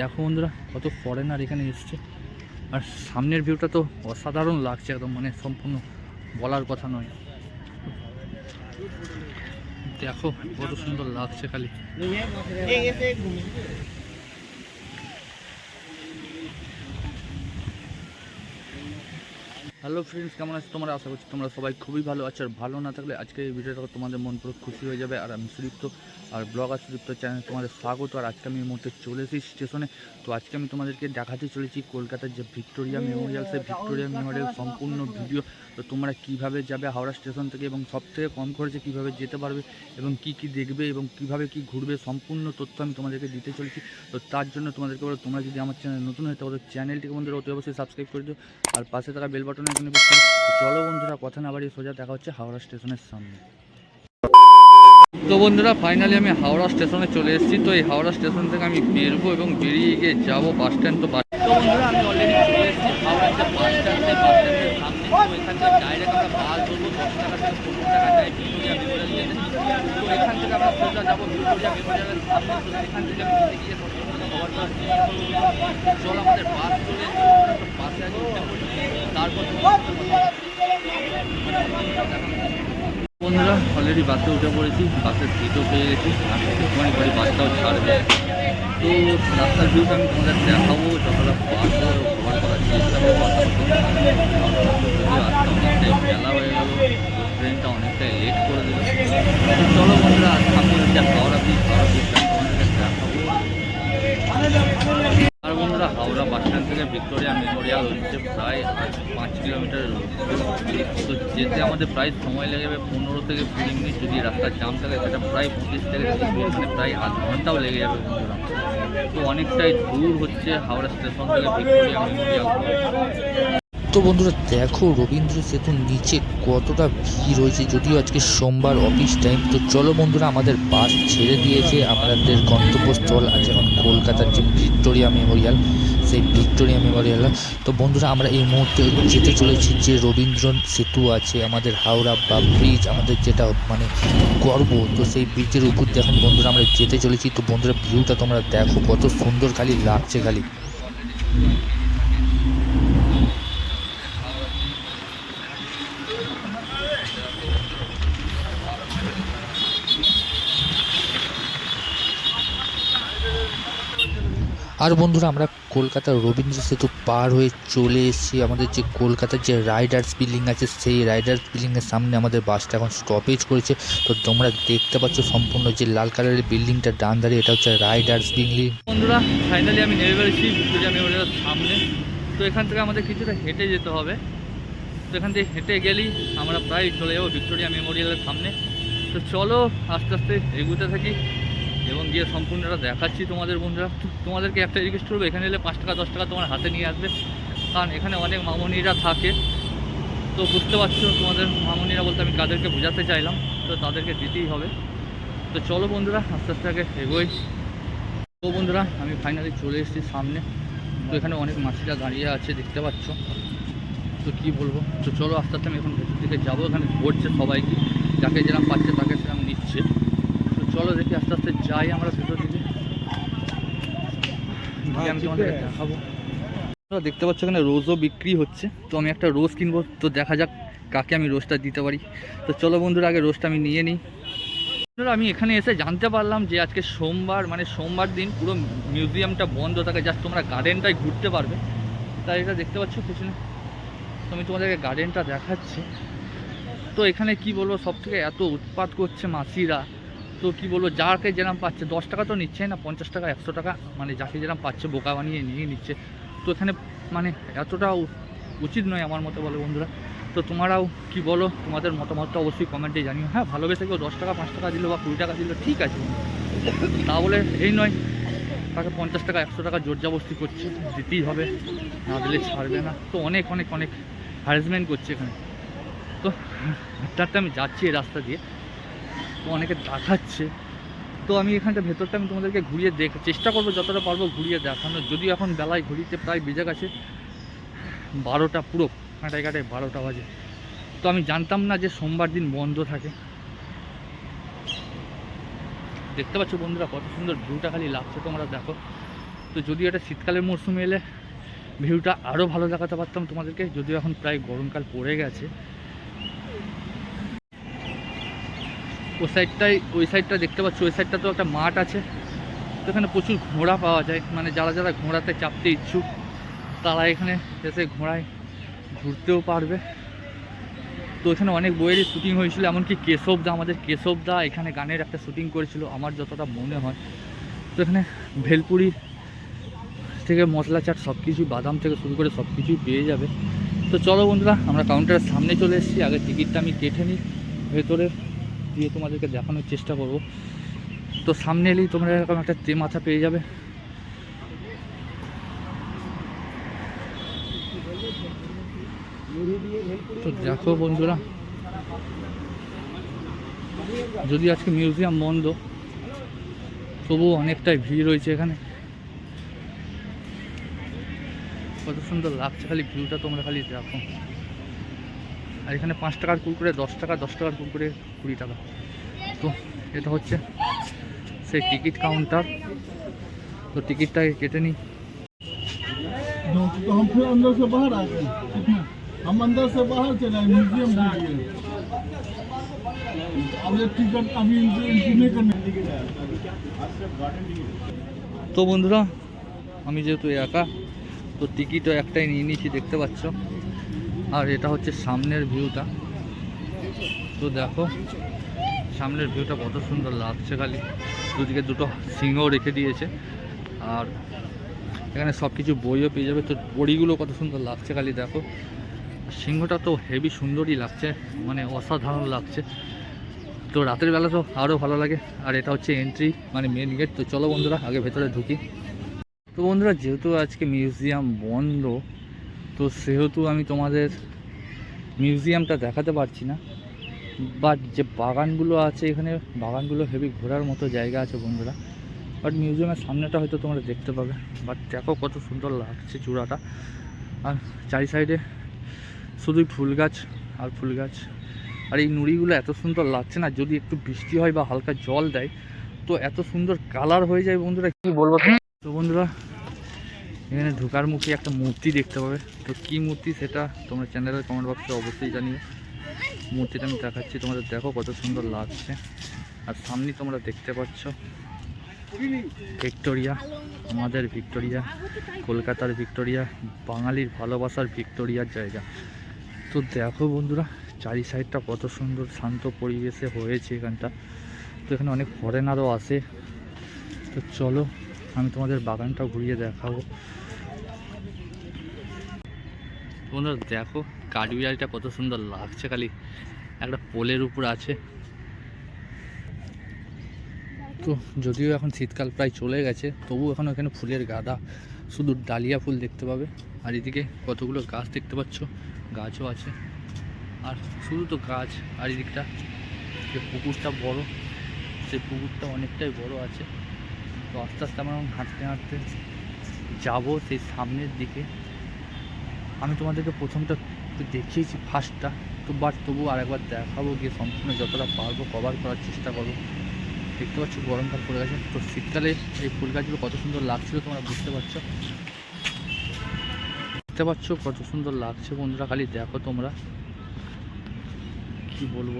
দেখো বন্ধুরা, কত ফরেনার এখানে এসছে। আর সামনের ভিউটা তো অসাধারণ লাগছে একদম মানে সম্পূর্ণ বলার কথা নয়। দেখো কত সুন্দর লাগছে খালি। হ্যালো ফ্রেন্ডস কেমন আছো তোমরা? আশা করছি তোমরা সবাই খুবই ভালো আছো। আর ভালো না থাকলে আজকে এই ভিডিওটা তোমাদের মন পুরো খুশি হয়ে যাবে। আর আমি সুদীপ্ত, আর ব্লগার সুদীপ্ত চ্যানেল তোমাদের স্বাগত। আর আজকে আমি এই মুহূর্তে চলে এসেছি স্টেশনে। তো আজকে আমি তোমাদেরকে দেখাতে চলেছি কলকাতার যে ভিক্টোরিয়া মেমোরিয়াল, সেই ভিক্টোরিয়া মেমোরিয়াল সম্পূর্ণ ভিডিও। তো তোমরা কীভাবে যাবে হাওড়া স্টেশন থেকে এবং সব থেকে কম খরচে কীভাবে যেতে পারবে এবং কি কি দেখবে এবং কীভাবে কি ঘুরবে সম্পূর্ণ তথ্য আমি তোমাদেরকে দিতে চলেছি। তো তার জন্য তোমাদেরকে বলো তোমরা যদি আমার চ্যানেল নতুন হয় তাহলে চ্যানেলটিকে বন্ধুরা অতি অবশ্যই সাবস্ক্রাইব করে দিও। আর পাশে থাকা বেল বাটনে এখানে প্রেস করো। চলো বন্ধুরা, কথা না বাড়িয়ে সোজা দেখা হচ্ছে হাওড়া স্টেশনের সামনে। তো বন্ধুরা ফাইনালি আমি হাওড়া স্টেশনে চলে এসেছি। তো এই হাওড়া স্টেশন থেকে আমি বেরবো এবং বেরিয়ে গিয়ে যাব বাস স্ট্যান্ড তো বাস তো বন্ধুরা আমি অলরেডি চলে এসেছি হাওড়ার যে বাস স্ট্যান্ডে বাস স্ট্যান্ডের সামনে তো এখান থেকে ডাইরেক্ট আমরা বাস ধরবো দশ টাকা থেকে পনেরো টাকা যায় ভিক্টোরিয়া মেমোরিয়াল যেতে তো এখান থেকে আমরা সোজা যাব ভিক্টোরিয়া মেমোরিয়ালের সামনে তো এখান থেকে আমি যেতে গিয়ে সব থেকে কভার করার চেষ্টা করব চল আমাদের বন্ধুরা, অলরেডি বাসে উঠে পড়েছি বাসের সিটও পেয়ে গেছি। আর একটুখানি পরে বাসটাও ছাড়বে। তো রাস্তার ভিউটা আমি তোমাদের দেখাবো যতটা পারব কভার করার চেষ্টা করব। বেলা হয়ে গেল। ট্রেনটা অনেকটাই লেট করে দিল। চলো বন্ধুরা আমি হচ্ছে হাওড়া ব্রিজ হাওড়া আর বন্ধুরা, হাওড়া বাস স্ট্যান্ড থেকে ভিক্টোরিয়া মেমোরিয়াল হচ্ছে প্রায় পাঁচ কিলোমিটারের তো যেতে আমাদের প্রায় সময় লেগে যাবে, পনেরো থেকে কুড়ি মিনিট যদি রাস্তার জাম থাকে, সেটা প্রায় পঁচিশ থেকে তিরিশ মিনিট মানে প্রায় আধ ঘন্টাও লেগে যাবে বন্ধুরা। তো অনেকটাই দূর হচ্ছে হাওড়া স্টেশন থেকে ভিক্টোরিয়া মেমোরিয়াল। তো বন্ধুরা দেখো রবীন্দ্র সেতুর নিচে কতটা ভিড় হয়েছে, যদিও আজকে সোমবার অফিস টাইম তো চলো বন্ধুরা, আমাদের বাস ছেড়ে দিয়েছে। আমাদের গন্তব্যস্থল আছে এখন কলকাতার যে ভিক্টোরিয়া মেমোরিয়াল, সেই ভিক্টোরিয়া মেমোরিয়াল। তো বন্ধুরা, আমরা এই মুহূর্তে যেতে চলেছি যে রবীন্দ্র সেতু আছে, আমাদের হাওড়া বা ব্রিজ আমাদের যেটা মানে গর্ব। তো সেই ব্রিজের উপর দিয়ে এখন বন্ধুরা আমরা যেতে চলেছি। তো বন্ধুরা ভিউটা তোমরা দেখো, কত সুন্দর খালি লাগছে খালি। আর বন্ধুরা, আমরা কলকাতার রবীন্দ্র সেতু পার হয়ে চলে এসেছি। আমাদের যে কলকাতার যে রাইডার্স বিল্ডিং আছে, সেই রাইডার্স বিল্ডিংয়ের সামনে আমাদের বাসটা এখন স্টপেজ করেছে। তো তোমরা দেখতে পাচ্ছ সম্পূর্ণ যে লাল কালারের বিল্ডিংটা ডান ধারে, এটা হচ্ছে রাইডার্স বিল্ডিং বন্ধুরা ফাইনালি আমি নেমে পেরেছি সামনে। তো এখান থেকে আমাদের কিছুটা হেঁটে যেতে হবে। তো এখান থেকে হেঁটে গেলেই আমরা প্রায় চলে যাব ভিক্টোরিয়া মেমোরিয়ালের সামনে। তো চলো আস্তে আস্তে এগুতে থাকি। এবং গিয়ে সম্পূর্ণটা দেখাচ্ছি তোমাদের বন্ধুরা। তোমাদেরকে একটা রিকোয়েস্ট করব, এখানে এলে পাঁচ টাকা, দশ টাকা তোমার হাতে নিয়ে আসবে। কারণ এখানে অনেক মামনিরা থাকে। তো বুঝতে পারছ তোমাদের মামনিরা বলতে আমি কাদেরকে বোঝাতে চাইলাম, তো তাদেরকে দিতেই হবে। তো চলো বন্ধুরা, আস্তে আস্তে আগে এগোই। তো বন্ধুরা, আমি ফাইনালি চলে এসেছি সামনে। তো এখানে অনেক মাছিরা দাঁড়িয়ে আছে, দেখতে পাচ্ছ। তো কি বলব? তো চলো আস্তে আস্তে আমি এখন ভেতর দিকে যাব। এখানে ঘুরছে সবাইকে। যাকে যেরকম পাচ্ছে তাকে সেরকম চলো দেখি আস্তে আস্তে যাই আমরা ভেতর দিকে। আমি তোমাদেরকে দেখাবো। তোমরা দেখতে পাচ্ছ এখানে রোজও বিক্রি হচ্ছে। তো আমি একটা রোজ কিনবো তো দেখা যাক কাকে আমি রোজটা দিতে পারি। তো চলো বন্ধুরা আগে রোজটা আমি নিয়ে নিই। বন্ধুরা আমি এখানে এসে জানতে পারলাম যে আজকে সোমবার মানে সোমবার দিন পুরো মিউজিয়ামটা বন্ধ থাকে জাস্ট তোমরা গার্ডেনটাই ঘুরতে পারবে। তাই এটা দেখতে পাচ্ছ পিছনে? তো আমি তোমাদেরকে গার্ডেনটা দেখাচ্ছি। তো এখানে কি বলব সব থেকে এত উৎপাত করছে মাসিরা। তো কি বলব, যাকে যেরকম পাচ্ছে, দশ টাকা তো নিচ্ছে না, পঞ্চাশ টাকা, একশো টাকা মানে যাকে যেরকম পাচ্ছে বোকা বানিয়ে নিয়ে নিচ্ছে। তো এখানে মানে এতটা উচিত নয় আমার মতো বলে বন্ধুরা। তো তোমরাও কি বলো, তোমাদের মতামতটা অবশ্যই কমেন্টে জানিও। হ্যাঁ ভালোবেসে কেউ দশ টাকা, পাঁচ টাকা দিল বা কুড়ি টাকা দিল, ঠিক আছে। তা বলে এই নয়, তাকে পঞ্চাশ টাকা, একশো টাকা জোর জবস্তি করছে, দিতেই হবে, না দিলে ছাড়বে না। তো অনেক অনেক অনেক হ্যারাসমেন্ট করছে এখানে। তো হাঁটতে আমি যাচ্ছি এই রাস্তা দিয়ে। তো অনেকে দেখাচ্ছে। তো আমি এখানটা ভেতরটা আমি তোমাদেরকে ঘুরিয়ে দেখ, চেষ্টা করব যতটা পারব ঘুরিয়ে দেখানো যদি এখন বেলায় ঘুরিতে প্রায় বেজে গেছে বারোটা পুরো কাঁটায় কাঁটায় বারোটা বাজে। তো আমি জানতাম না যে সোমবার দিন বন্ধ থাকে। দেখতে পাচ্ছ বন্ধুরা কত সুন্দর ভিউটা খালি লাগছে তোমরা দেখো। তো যদি এটা শীতকালের মরশুমে এলে ভিউটা আরও ভালো দেখাতে পারতাম তোমাদেরকে, যদিও এখন প্রায় গরমকাল পড়ে গেছে। ওই সাইডটাই ওই সাইডটা দেখতে পাচ্ছ, ওই সাইডটা তো একটা মাঠ আছে। তো এখানে প্রচুর ঘোড়া পাওয়া যায় মানে যারা যারা ঘোড়াতে চাপতে ইচ্ছুক, তারা এখানে এসে ঘোড়ায় ঘুরতেও পারবে। তো এখানে অনেক বইয়েরই শ্যুটিং হয়েছিল, এমনকি কেশবদা, আমাদের কেশবদা এখানে গানের একটা শ্যুটিং করেছিল, আমার যতটা মনে হয়। তো এখানে ভেলপুরি থেকে মশলা চাট সব কিছুই বাদাম থেকে শুরু করে সব কিছুই পেয়ে যাবে। তো চলো বন্ধুরা, আমরা কাউন্টারের সামনে চলে এসেছি, আগে টিকিটটা আমি কেটে নিই ভেতরে দিয়ে তোমাদেরকে দেখানোর চেষ্টা করব। তো সামনে এলেই তোমরা এরকম একটা তে মাথা পেয়ে যাবে। তো দেখো বন্ধুরা, যদি আজকে মিউজিয়াম বন্ধ, তবুও অনেকটাই ভিড় রয়েছে এখানে। কত সুন্দর লাগছে খালি ভিউটা তোমরা খালি দেখো। আর এখানে পাঁচ টাকার কুরকুরে দশ টাকা দশ টাকার কুরকুরে কুড়ি টাকা তো এটা হচ্ছে সেই টিকিট কাউন্টার তো টিকিটটাকে কেটে নিই तो तो हम फिर अंदर से बाहर आ गए कितना हम अंदर से बाहर चले आए म्यूजियम के लिए अब ये टिकट अभी एंट्री एंट्री नहीं करने তো বন্ধুরা আমি যেহেতু একা তো টিকিটও একটাই নিয়ে নিয়েছি দেখতে পাচ্ছ আর এটা হচ্ছে সামনের ভিউটা। তো দেখো, সামনের ভিউটা কত সুন্দর লাগছে খালি। দুদিকে দুটো সিংহ রেখে দিয়েছে। আর এখানে সব কিছু বইও পেয়ে যাবে। তো বড়িগুলো কত সুন্দর লাগছে খালি দেখো। সিংহটা তো হেভি সুন্দরই লাগছে মানে অসাধারণ লাগছে। তো রাতের বেলা তো আরও ভালো লাগে। আর এটা হচ্ছে এন্ট্রি মানে মেন গেট তো চলো বন্ধুরা, আগে ভেতরে ঢুকি। তো বন্ধুরা, যেহেতু আজকে মিউজিয়াম বন্ধ তো সেহেতু আমি তোমাদের মিউজিয়ামটা দেখাতে পারছি না। বাট যে বাগানগুলো আছে এখানে, বাগানগুলো হেভি ঘোরার মতো জায়গা আছে বন্ধুরা। বাট মিউজিয়ামের সামনেটা হয়তো তোমরা দেখতে পাবে। বাট দেখো কত সুন্দর লাগছে চূড়াটা। আর চারি সাইডে শুধুই ফুল গাছ আর ফুল গাছ আর এই নুড়িগুলো এত সুন্দর লাগছে না, যদি একটু বৃষ্টি হয় বা হালকা জল দেয়, তো এত সুন্দর কালার হয়ে যায় বন্ধুরা। কি বলব? তো? বন্ধুরা এখানে ঢুকার মুখে একটা মূর্তি দেখতে পাবে। তো কি মূর্তি সেটা তোমরা চ্যানেলের কমেন্ট বক্সে অবশ্যই জানিও। মূর্তিটা আমি দেখাচ্ছি, তোমাদের দেখো কত সুন্দর লাগছে। আর সামনে তোমরা দেখতে পাচ্ছ ভিক্টোরিয়া, আমাদের ভিক্টোরিয়া, কলকাতার ভিক্টোরিয়া, বাঙালির ভালোবাসার ভিক্টোরিয়ার জায়গা। তো দেখো বন্ধুরা চারি সাইডটা কত সুন্দর শান্ত পরিবেশে হয়েছে এখানটা। তো এখানে অনেক ফরেনারও আসে তো চলো, আমি তোমাদের বাগানটা ঘুরিয়ে দেখাবো। বন্ধুরা, দেখো কাঠবিড়ালিটা কত সুন্দর লাগছে খালি। একটা পোলের উপর আছে। তো যদিও এখন শীতকাল প্রায় চলে গেছে তবু এখন এখানে ফুলের গাদা, শুধু ডালিয়া ফুল দেখতে পাবে। আর এদিকে কতগুলো গাছ দেখতে পাচ্ছ, গাছও আছে। আর শুধু তো গাছ, আর এদিকটা যে পুকুরটা বড়, সেই পুকুরটা অনেকটাই বড় আছে। তো আস্তে আস্তে আমরা হাঁটতে হাঁটতে যাব সেই সামনের দিকে। আমি তোমাদেরকে প্রথমটা দেখিয়েছি ফার্স্টটা তো বাট তবু আরেকবার দেখাবো গিয়ে সম্পূর্ণ যতটা পারব কভার করার চেষ্টা করব। দেখতে পাচ্ছ গরমকাল পড়ে গেছে। তো শীতকালে এই ফুল গাছগুলো কত সুন্দর লাগছিল তোমরা বুঝতে পারছ? দেখতে পাচ্ছ কত সুন্দর লাগছে বন্ধুরা, খালি দেখো তোমরা। কি বলব?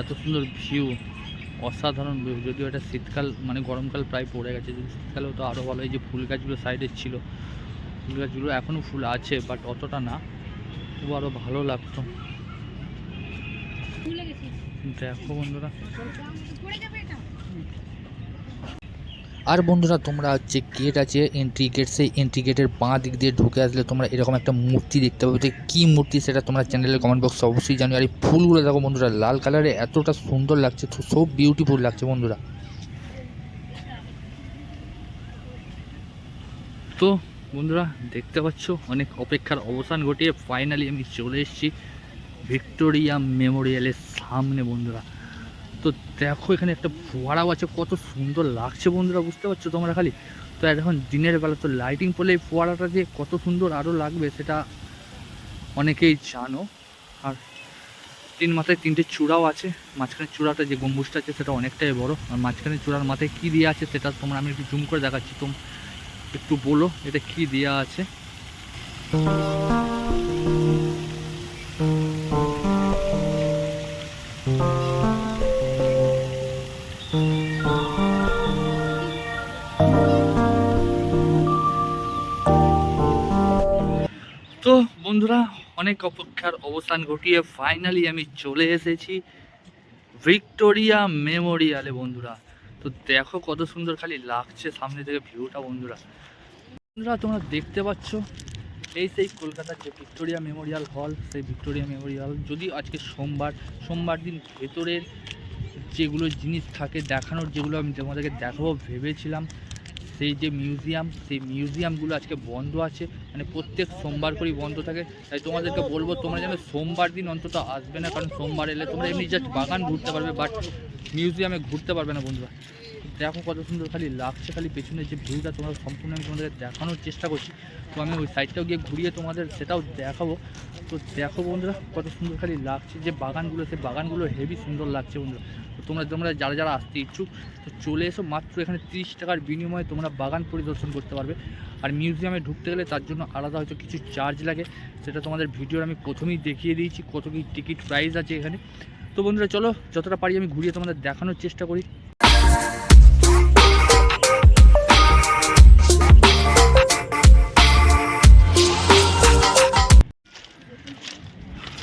এত সুন্দর ভিউ অসাধারণ ভিউ যদিও এটা শীতকাল মানে গরমকাল প্রায় পড়ে গেছে যদি শীতকালেও তো আরও ভালো এই যে ফুল গাছগুলো সাইডে ছিল। ফুল গাছগুলো এখনও ফুল আছে বাট অতটা না। তবু আরও ভালো লাগতো। দেখো বন্ধুরা। আর বন্ধুরা তোমরা যে গেট আছে এন্ট্রি গেট সেই এন্ট্রি গেটের বাঁ দিক দিয়ে ঢুকে আসলে তোমরা এরকম একটা মূর্তি দেখতে পাবে। তো কী মূর্তি সেটা তোমরা চ্যানেলের কমেন্ট বক্সে অবশ্যই জানো আর এই ফুলগুলো দেখো বন্ধুরা লাল কালারে এতটা সুন্দর লাগছে সব বিউটিফুল লাগছে বন্ধুরা। তো বন্ধুরা, দেখতে পাচ্ছ? অনেক অপেক্ষার অবসান ঘটিয়ে ফাইনালি আমি চলে এসেছি ভিক্টোরিয়া মেমোরিয়ালের সামনে বন্ধুরা। তো দেখো, এখানে একটা ফোয়ারাও আছে, কত সুন্দর লাগছে বন্ধুরা, বুঝতে পারছ তোমরা খালি? তো এখন দিনের বেলা তো লাইটিং পড়লে ফোয়ারাটা যে কত সুন্দর আরও লাগবে সেটা অনেকেই জানো। আর তিন মাথায় তিনটে চূড়াও আছে মাঝখানে চূড়াটা যে গম্বুজটা আছে সেটা অনেকটাই বড়। আর মাঝখানে চূড়ার মাথায় কী দেওয়া আছে সেটা তোমরা আমি একটু জুম করে দেখাচ্ছি। তোম একটু বলো, এটা কী দেওয়া আছে? তো বন্ধুরা, অনেক অপেক্ষার অবসান ঘটিয়ে ফাইনালি আমি চলে এসেছি ভিক্টোরিয়া মেমোরিয়ালে বন্ধুরা। তো দেখো কত সুন্দর খালি লাগছে সামনে থেকে ভিউটা, বন্ধুরা। বন্ধুরা, তোমরা দেখতে পাচ্ছ এই সেই কলকাতার যে ভিক্টোরিয়া মেমোরিয়াল হল, সেই ভিক্টোরিয়া মেমোরিয়াল। যদি আজকে সোমবার সোমবার দিন ভেতরের যেগুলো জিনিস থাকে, দেখানোর যেগুলো আমি তোমাদেরকে দেখাবো, ভেবেছিলাম সেই যে মিউজিয়াম সেই মিউজিয়ামগুলো আজকে বন্ধ আছে। মানে প্রত্যেক সোমবার করেই বন্ধ থাকে। তাই তোমাদেরকে বলব, তোমরা যেন সোমবার দিন অন্তত আসবে না, কারণ সোমবার এলে তোমরা এমনি জাস্ট বাগান ঘুরতে পারবে বাট মিউজিয়ামে ঘুরতে পারবে না বন্ধুরা। দেখো কত সুন্দর খালি লাগছে, খালি পেছনের যে ভিউটা তোমরা সম্পূর্ণ আমি তোমাদের দেখানোর চেষ্টা করছি। তো আমি ওই সাইডটাও গিয়ে ঘুরিয়ে তোমাদের সেটাও দেখাবো। তো দেখো বন্ধুরা, কত সুন্দর খালি লাগছে, যে বাগানগুলো সে বাগানগুলো হেভি সুন্দর লাগছে বন্ধুরা। তোমরা তোমরা যারা যারা আসতে ইচ্ছুক, তো চলে এসো মাত্র এখানে তিরিশ টাকার বিনিময়ে তোমরা বাগান পরিদর্শন করতে পারবে। আর মিউজিয়ামে ঢুকতে গেলে তার জন্য আলাদা হয়তো কিছু চার্জ লাগে। সেটা তোমাদের ভিডিওর আমি প্রথমেই দেখিয়ে দিয়েছি কত কী টিকিট প্রাইস আছে এখানে। তো বন্ধুরা, চলো যতটা পারি আমি ঘুরিয়ে তোমাদের দেখানোর চেষ্টা করি।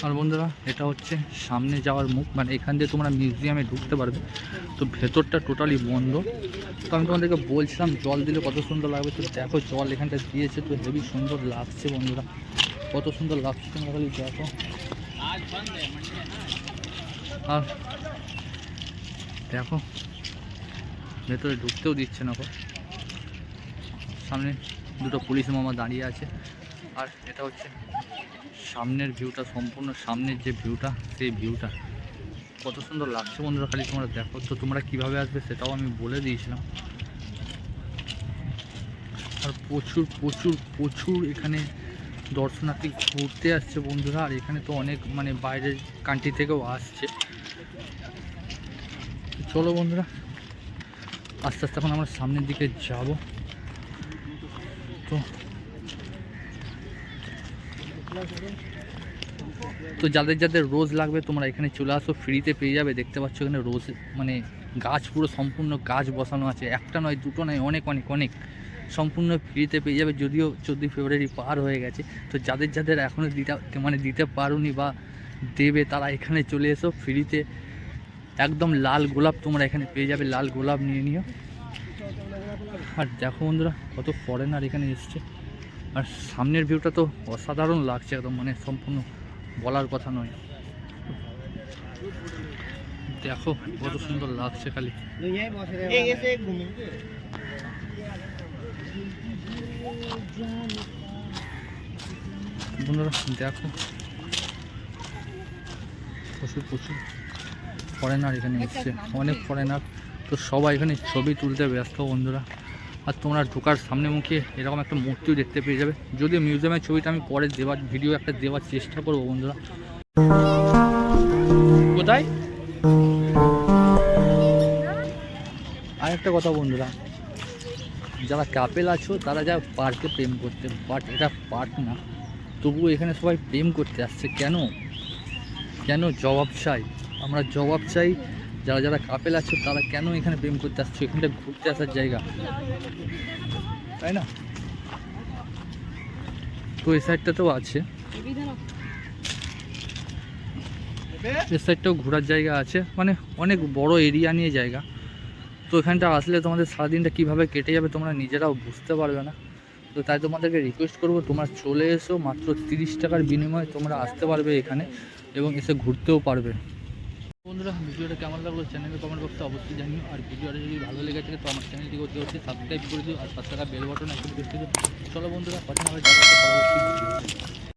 আর বন্ধুরা, এটা হচ্ছে সামনে যাওয়ার মুখ মানে এখান দিয়ে তোমরা মিউজিয়ামে ঢুকতে পারবে। তো ভেতরটা টোটালি বন্ধ। তো আমি তোমাদেরকে বলছিলাম, জল দিলে কত সুন্দর লাগবে, তো দেখো জল এখানটা দিয়েছে, তো হেভি সুন্দর লাগছে বন্ধুরা। কত সুন্দর লাগছে তোমরা খালি দেখো। আর দেখো, ভেতরে ঢুকতেও দিচ্ছে না। সামনে দুটো পুলিশ মামা দাঁড়িয়ে আছে। আর এটা হচ্ছে সামনের ভিউটা সম্পূর্ণ সামনের যে ভিউটা সেই ভিউটা কত সুন্দর লাগছে বন্ধুরা, খালি তোমরা দেখো। তো তোমরা কীভাবে আসবে সেটাও আমি বলে দিয়েছিলাম। আর প্রচুর প্রচুর প্রচুর এখানে দর্শনার্থী ঘুরতে আসছে বন্ধুরা, আর এখানে তো অনেক মানে বাইরের কান্ট্রি থেকেও আসছে। চলো বন্ধুরা, আস্তে আস্তে এখন আমরা সামনের দিকে যাব। তো তো যাদের যাদের রোজ লাগবে, তোমরা এখানে চলে আসো, ফ্রিতে পেয়ে যাবে। দেখতে পাচ্ছ এখানে রোজ মানে গাছ পুরো সম্পূর্ণ গাছ বসানো আছে। একটা নয়, দুটো নয়, অনেক অনেক অনেক। সম্পূর্ণ ফ্রিতে পেয়ে যাবে, যদিও চোদ্দোই ফেব্রুয়ারি পার হয়ে গেছে। তো যাদের যাদের এখনও দিতে মানে দিতে পারোনি বা দেবে, তারা এখানে চলে এসো, ফ্রিতে। একদম লাল গোলাপ তোমরা এখানে পেয়ে যাবে, লাল গোলাপ নিয়ে নিও। আর দেখো বন্ধুরা, কত ফরেনার এখানে এসছে। আর সামনের ভিউটা তো অসাধারণ লাগছে একদম মানে সম্পূর্ণ বলার কথা নয়। দেখো কত সুন্দর লাগছে খালি। বন্ধুরা দেখো। প্রচুর প্রচুর ফরেনার এখানে এসছে। অনেক ফরেনার তো সবাই এখানে ছবি তুলতে ব্যস্ত বন্ধুরা। আর তোমরা ঢোকার সামনে মুখে এরকম একটা মূর্তিও দেখতে পেয়ে যাবে। যদিও মিউজিয়ামের ছবিটা আমি পরে দেওয়ার ভিডিও একটা দেওয়ার চেষ্টা করব বন্ধুরা। কোথায়? আর একটা কথা বন্ধুরা, যারা কাপেল আছো, তারা যা পার্কে প্রেম করতে বাট এটা পার্ক না। তবুও এখানে সবাই প্রেম করতে আসছে। কেন? কেন জবাব চাই? আমরা জবাব চাই যারা যারা কাপেল আছো, তারা কেন এখানে প্রেম করতে আসছো? এখানটা ঘুরতে আসার জায়গা। তাই না? তো এই সাইডটাতেও আছে। এই সাইডটাও ঘোরার জায়গা আছে। মানে অনেক বড় এরিয়া নিয়ে জায়গা। তো এখানটা আসলে তোমাদের সারাদিনটা কীভাবে কেটে যাবে তোমরা নিজেরাও বুঝতে পারবে না। তো তাই তোমাদেরকে রিকোয়েস্ট করব, তোমরা চলে এসো, মাত্র তিরিশ টাকার বিনিময়ে তোমরা আসতে পারবে এখানে এবং এসে ঘুরতেও পারবে। বন্ধুরা, ভিডিওটা কেমন লাগল চ্যানেলে কমেন্ট বক্সে অবশ্যই জানিও। আর ভিডিওটা যদি ভালো লেগে থাকে, তো আমার চ্যানেলটি করতে হচ্ছে সাবস্ক্রাইব করে দিও। আর পাঁচ টাকা বেল বাটন দিও। চলো বন্ধুরা, কথা হবে